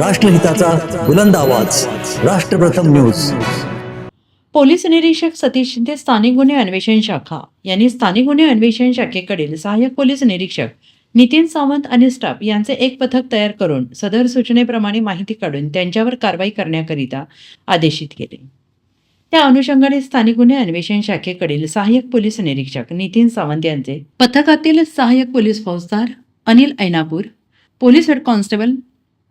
राष्ट्रहिताचा बुलंद आवाज. राष्ट्रप्रथम news. Police निरीक्षक सतीश शिंदे स्थानिक गुन्हे अन्वेषण शाखा. यांनी स्थानिक गुन्हे अन्वेषण शाखेकडील सहाय्यक पोलीस निरीक्षक नितीन सावंत आणि स्टाफ यांचे एक पथक तयार करून सदर सूचनेप्रमाणे माहिती काढून त्यांच्यावर कारवाई करण्याकरिता आदेशित केले. त्या अनुषंगाने स्थानिक गुन्हे अन्वेषण शाखेकडील सहाय्यक पोलीस निरीक्षक नितीन सावंत यांचे पथकातील सहाय्यक पोलीस फौजदार Anil Ainapur police head constable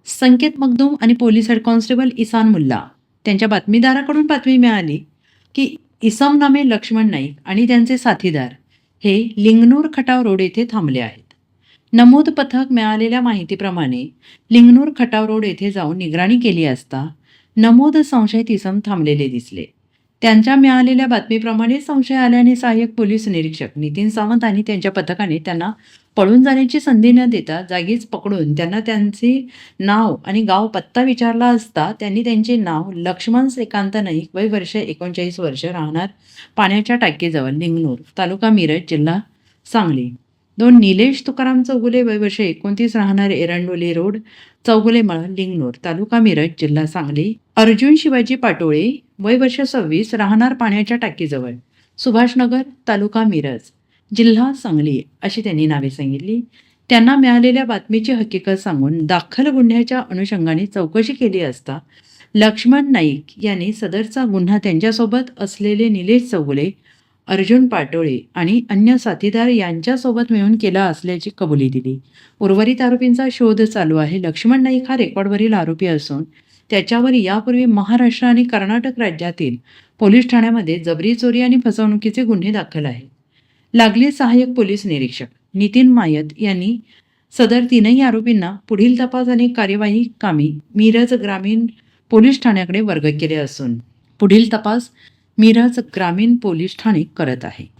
Sanket Magdum आणि पोलीस हेड कॉन्स्टेबल इसान मुल्ला त्यांच्या बातमीदाराकडून बातमी मिळाली की इसम नामे लक्ष्मण नाईक आणि त्यांचे साथीदार हे लिंगनूर खटाव रोड येथे थांबले आहेत. नमूद पथक मिळालेल्या माहितीप्रमाणे लिंगनूर खटाव रोड येथे जाऊन निगराणी केली असता नमूद संशयित इसम थांबलेले दिसले. त्यांच्या मिळालेल्या बातमीप्रमाणे संशय आल्याने सहाय्यक पोलीस निरीक्षक नितीन सावंत आणि त्यांच्या पथकाने त्यांना पळून जाण्याची संधी न देता जागीच पकडून त्यांना त्यांचे नाव आणि गाव पत्ता विचारला असता त्यांनी त्यांचे नाव लक्ष्मण श्रीकांत नाईक वय वर्ष एकोणचाळीस वर्ष राहणार पाण्याच्या टाकीजवळ निंगनूर तालुका मिरज जिल्हा सांगली. दोन निलेश तुकाराम चौगुले वय वर्ष एकोणतीस राहणार एरंडोली रोड चौगुले मळ लिंगनूर तालुका मिरज जिल्हा सांगली. अर्जुन शिवाजी पाटोळे वय वर्ष सव्वीस राहणार पाण्याच्या टाकीजवळ. सुभाषनगर तालुका मिरज. जिल्हा सांगली अशी त्यांनी नावे सांगितली. त्यांना मिळालेल्या बातमीची हकीकत सांगून दाखल गुन्ह्याच्या अनुषंगाने चौकशी केली असता लक्ष्मण नाईक यांनी सदरचा गुन्हा त्यांच्यासोबत असलेले निलेश चौगुले अर्जुन पाटोळे आणि अन्य साथीदार यांच्यासोबत मिळून केला असल्याची कबुली दिली. उर्वरित आरोपींचा शोध चालू आहे. लक्ष्मण नाईक हा रेकॉर्डवरील आरोपी असून त्याच्यावर यापूर्वी महाराष्ट्र आणि कर्नाटक राज्यातील पोलीस ठाण्यामध्ये जबरी चोरी आणि फसवणुकीचे गुन्हे दाखल आहेत. लागले सहाय्यक पोलीस निरीक्षक नितीन मायत यांनी सदर तीनही आरोपींना पुढील तपास आणि कार्यवाही कामी मिरज ग्रामीण पोलीस ठाण्याकडे वर्ग केले असून पुढील तपास मिरज ग्रामीण पोलीस ठाणे करत आहे.